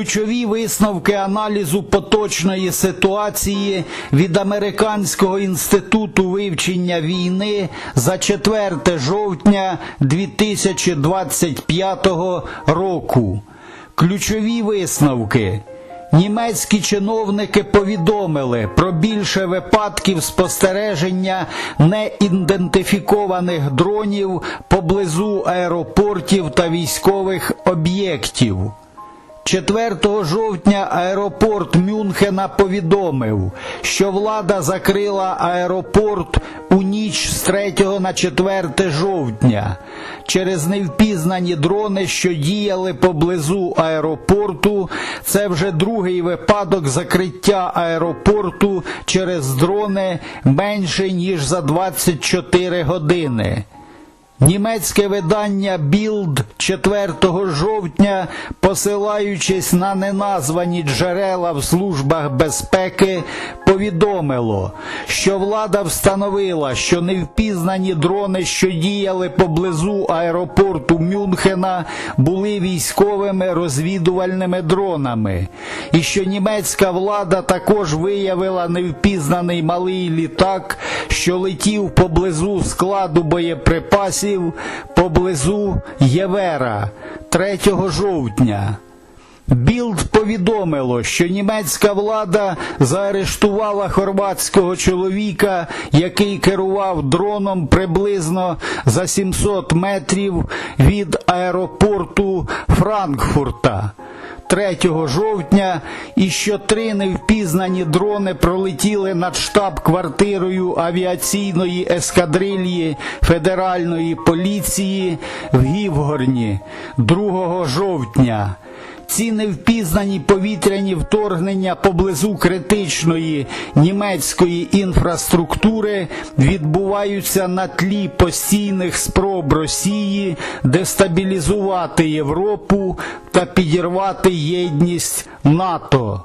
Ключові висновки аналізу поточної ситуації від Американського інституту вивчення війни за 4 жовтня 2025 року. Ключові висновки. Німецькі чиновники повідомили про більше випадків спостереження неідентифікованих дронів поблизу аеропортів та військових об'єктів. 4 жовтня аеропорт Мюнхена повідомив, що влада закрила аеропорт у ніч з 3 на 4 жовтня через невпізнані дрони, що діяли поблизу аеропорту. Це вже другий випадок закриття аеропорту через дрони менше ніж за 24 години. Німецьке видання Білд 4 жовтня, посилаючись на неназвані джерела в службах безпеки, повідомило, що влада встановила, що невпізнані дрони, що діяли поблизу аеропорту Мюнхена, були військовими розвідувальними дронами, і що німецька влада також виявила невпізнаний малий літак, що летів поблизу складу боєприпасів поблизу Євера 3 жовтня. Білд повідомило, що німецька влада заарештувала хорватського чоловіка, який керував дроном приблизно за 700 метрів від аеропорту Франкфурта. 3 жовтня і що три невпізнані дрони пролетіли над штаб-квартирою авіаційної ескадрильї Федеральної поліції в Гівгорні 2 жовтня. Ці невпізнані повітряні вторгнення поблизу критичної німецької інфраструктури відбуваються на тлі постійних спроб Росії дестабілізувати Європу та підірвати єдність НАТО.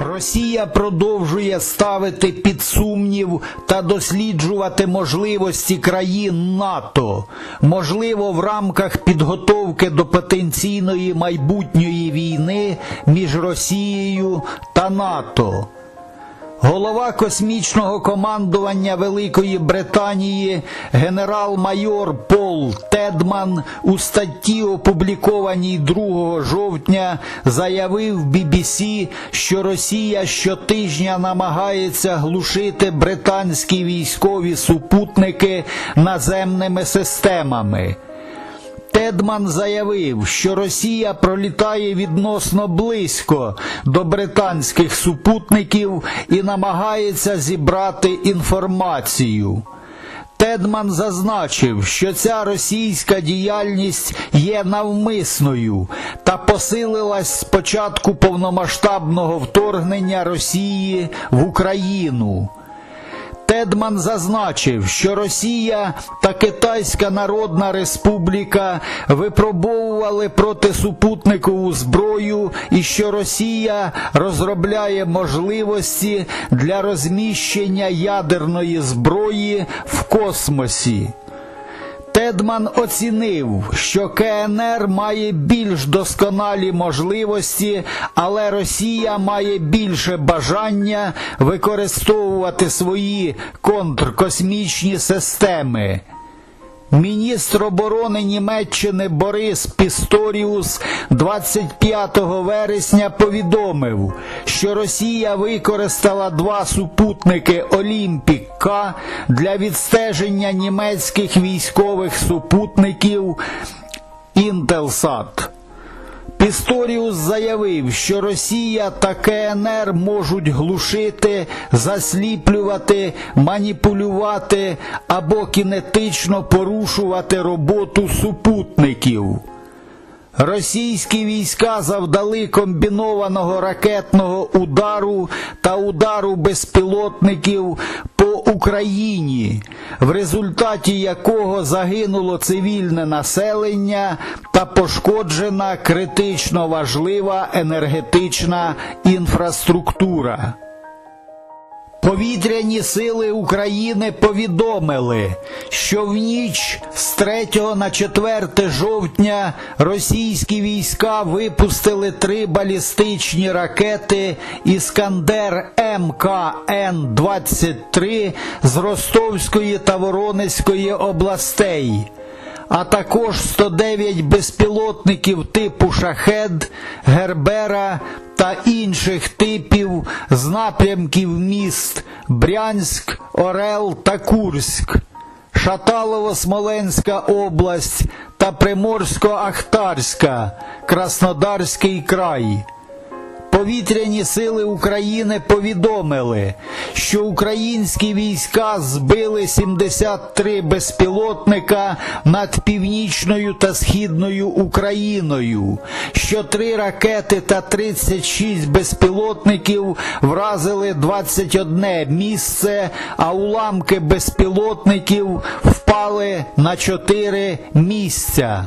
Росія продовжує ставити під сумнів та досліджувати можливості країн НАТО, можливо, в рамках підготовки до потенційної майбутньої війни між Росією та НАТО. Голова космічного командування Великої Британії генерал-майор Пол Тедман у статті, опублікованій 2 жовтня, заявив BBC, що Росія щотижня намагається глушити британські військові супутники наземними системами. Тедман заявив, що Росія пролітає відносно близько до британських супутників і намагається зібрати інформацію. Тедман зазначив, що ця російська діяльність є навмисною та посилилась з початку повномасштабного вторгнення Росії в Україну. Тедман зазначив, що Росія та Китайська Народна Республіка випробовували протисупутникову зброю і що Росія розробляє можливості для розміщення ядерної зброї в космосі. Тедман оцінив, що КНР має більш досконалі можливості, але Росія має більше бажання використовувати свої контркосмічні системи. Міністр оборони Німеччини Борис Пісторіус 25 вересня повідомив, що Росія використала два супутники Олімпік для відстеження німецьких військових супутників Інтелсат. Пісторіус заявив, що Росія та КНР можуть глушити, засліплювати, маніпулювати або кінетично порушувати роботу супутників. Російські війська завдали комбінованого ракетного удару та удару безпілотників Україні, в результаті якого загинуло цивільне населення та пошкоджена критично важлива енергетична інфраструктура. Повітряні сили України повідомили, що в ніч з 3 на 4 жовтня російські війська випустили три балістичні ракети Іскандер МКН-23 з Ростовської та Воронезької областей а також 109 безпілотників типу Шахед, Гербера та інших типів з напрямків міст Брянськ, Орел та Курськ, Шаталово-Смоленська область та Приморсько-Ахтарська, Краснодарський край. Повітряні сили України повідомили, що українські війська збили 73 безпілотника над північною та східною Україною, що три ракети та 36 безпілотників вразили 21 місце, а уламки безпілотників впали на 4 місця.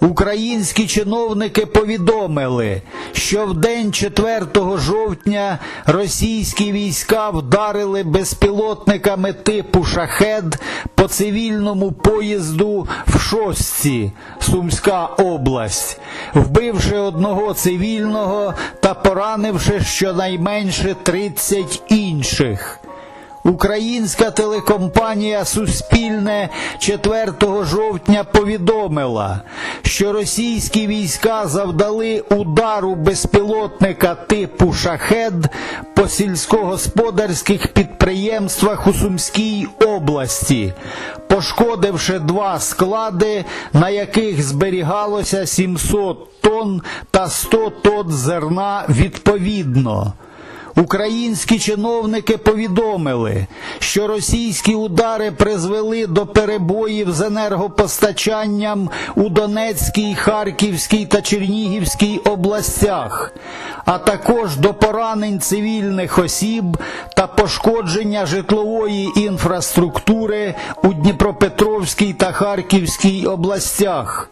Українські чиновники повідомили, що в день 4 жовтня російські війська вдарили безпілотниками типу шахед по цивільному поїзду в Шостці, Сумська область, вбивши одного цивільного та поранивши щонайменше 30 інших. Українська телекомпанія Суспільне 4 жовтня повідомила, що російські війська завдали удару безпілотника типу Шахед по сільськогосподарських підприємствах у Сумській області, пошкодивши два склади, на яких зберігалося 700 тонн та 100 тонн зерна відповідно. Українські чиновники повідомили, що російські удари призвели до перебоїв з енергопостачанням у Донецькій, Харківській та Чернігівській областях, а також до поранень цивільних осіб та пошкодження житлової інфраструктури у Дніпропетровській та Харківській областях.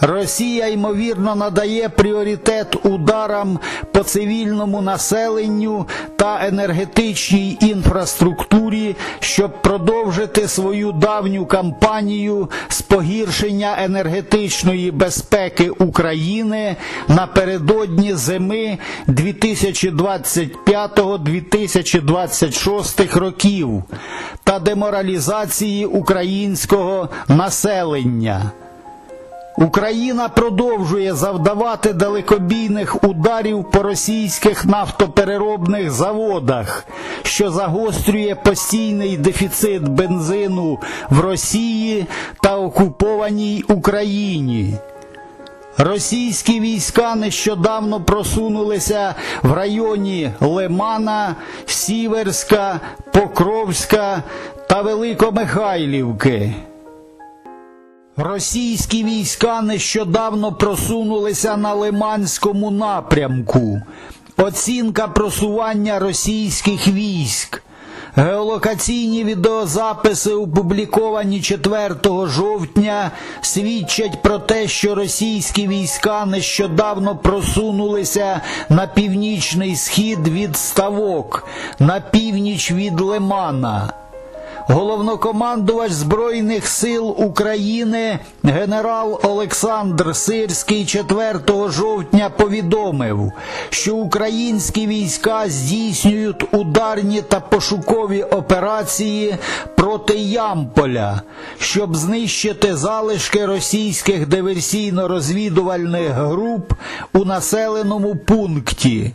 Росія ймовірно надає пріоритет ударам по цивільному населенню та енергетичній інфраструктурі, щоб продовжити свою давню кампанію з погіршення енергетичної безпеки України напередодні зими 2025-2026 років та деморалізації українського населення. Україна продовжує завдавати далекобійних ударів по російських нафтопереробних заводах, що загострює постійний дефіцит бензину в Росії та окупованій Україні. Російські війська нещодавно просунулися в районі Лимана, Сіверська, Покровська та Великомихайлівки. Російські війська нещодавно просунулися на Лиманському напрямку. Оцінка просування російських військ. Геолокаційні відеозаписи, опубліковані 4 жовтня, свідчать про те, що російські війська нещодавно просунулися на північний схід від Ставок, на північ від Лимана. Головнокомандувач Збройних сил України генерал Олександр Сирський 4 жовтня повідомив, що українські війська здійснюють ударні та пошукові операції проти Ямполя, щоб знищити залишки російських диверсійно-розвідувальних груп у населеному пункті.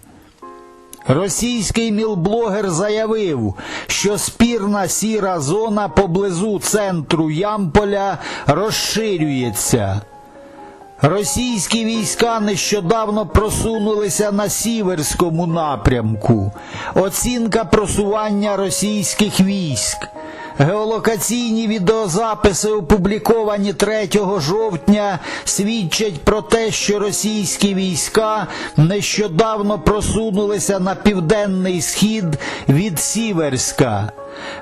Російський мілблогер заявив, що спірна сіра зона поблизу центру Ямполя розширюється. Російські війська нещодавно просунулися на сіверському напрямку. Оцінка просування російських військ. Геолокаційні відеозаписи, опубліковані 3 жовтня, свідчать про те, що російські війська нещодавно просунулися на південний схід від Сіверська.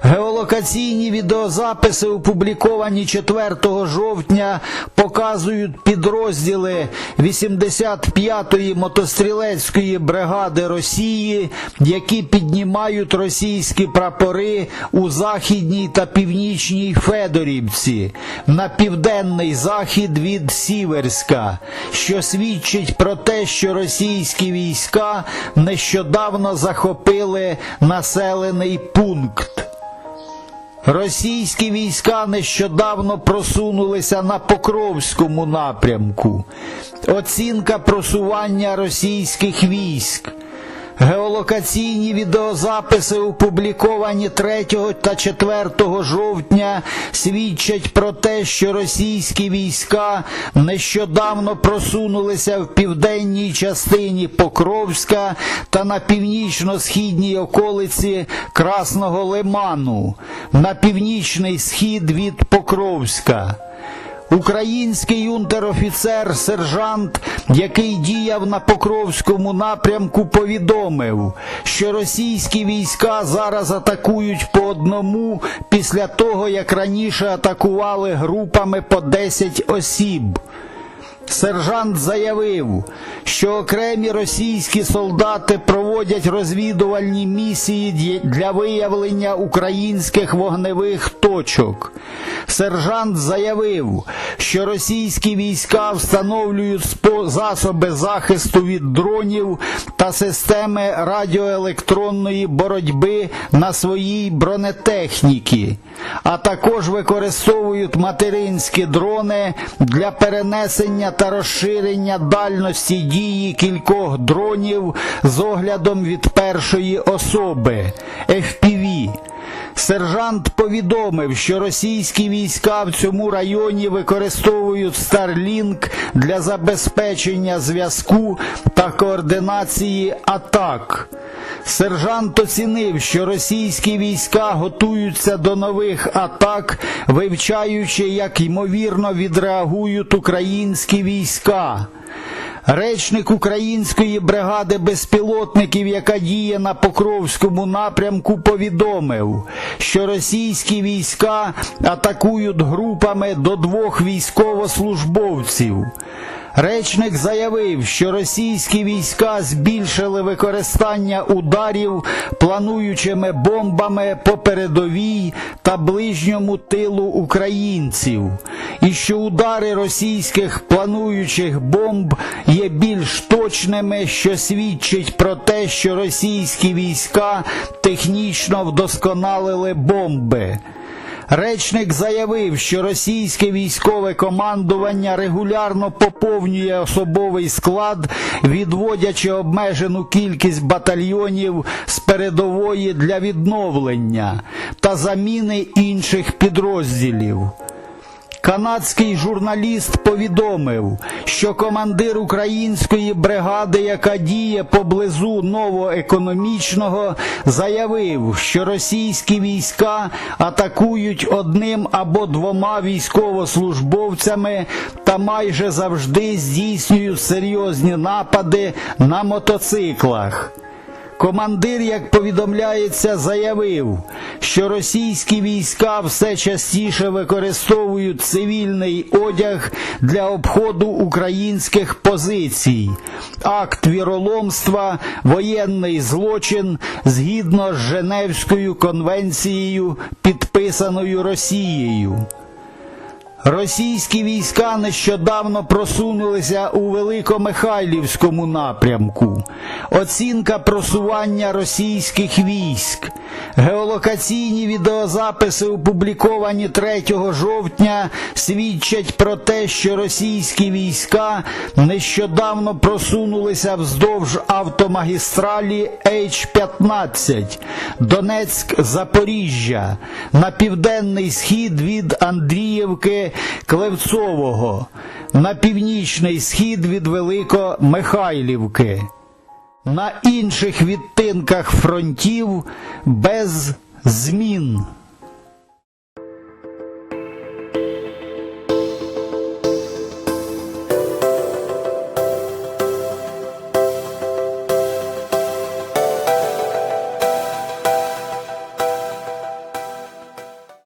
Геолокаційні відеозаписи, опубліковані 4 жовтня, показують підрозділи 85-ї мотострілецької бригади Росії, які піднімають російські прапори у Західній та Північній Федорівці на південний захід від Сіверська, що свідчить про те, що російські війська нещодавно захопили населений пункт. Російські війська нещодавно просунулися на Покровському напрямку. Оцінка просування російських військ. Геолокаційні відеозаписи, опубліковані 3 та 4 жовтня, свідчать про те, що російські війська нещодавно просунулися в південній частині Покровська та на північно-східній околиці Красного Лиману, на північний схід від Покровська. Український унтер-офіцер, сержант, який діяв на Покровському напрямку, повідомив, що російські війська зараз атакують по одному після того, як раніше атакували групами по 10 осіб. Сержант заявив, що окремі російські солдати проводять розвідувальні місії для виявлення українських вогневих точок. Сержант заявив, що російські війська встановлюють засоби захисту від дронів та системи радіоелектронної боротьби на своїй бронетехніці, а також використовують материнські дрони для перенесення та розширення дальності дії кількох дронів з оглядом від першої особи FPV. Сержант повідомив, що російські війська в цьому районі використовують Starlink для забезпечення зв'язку та координації атак. Сержант оцінив, що російські війська готуються до нових атак, вивчаючи, як ймовірно відреагують українські війська. Речник української бригади безпілотників, яка діє на Покровському напрямку, повідомив, що російські війська атакують групами до двох військовослужбовців. Речник заявив, що російські війська збільшили використання ударів плануючими бомбами по передовій та ближньому тилу українців, і що удари російських плануючих бомб є більш точними, що свідчить про те, що російські війська технічно вдосконалили бомби. Речник заявив, що російське військове командування регулярно поповнює особовий склад, відводячи обмежену кількість батальйонів з передової для відновлення та заміни інших підрозділів. Канадський журналіст повідомив, що командир української бригади, яка діє поблизу новоекономічного, заявив, що російські війська атакують одним або двома військовослужбовцями та майже завжди здійснюють серйозні напади на мотоциклах. Командир, як повідомляється, заявив, що російські війська все частіше використовують цивільний одяг для обходу українських позицій, акт віроломства, воєнний злочин згідно з Женевською конвенцією, підписаною Росією. Російські війська нещодавно просунулися у Великомихайлівському напрямку. Оцінка просування російських військ. Геолокаційні відеозаписи, опубліковані 3 жовтня, свідчать про те, що російські війська нещодавно просунулися вздовж автомагістралі H-15 Донецьк-Запоріжжя на південний схід від Андріївки Клевцового, на північний схід від Великомихайлівки. На інших відтинках фронтів без змін.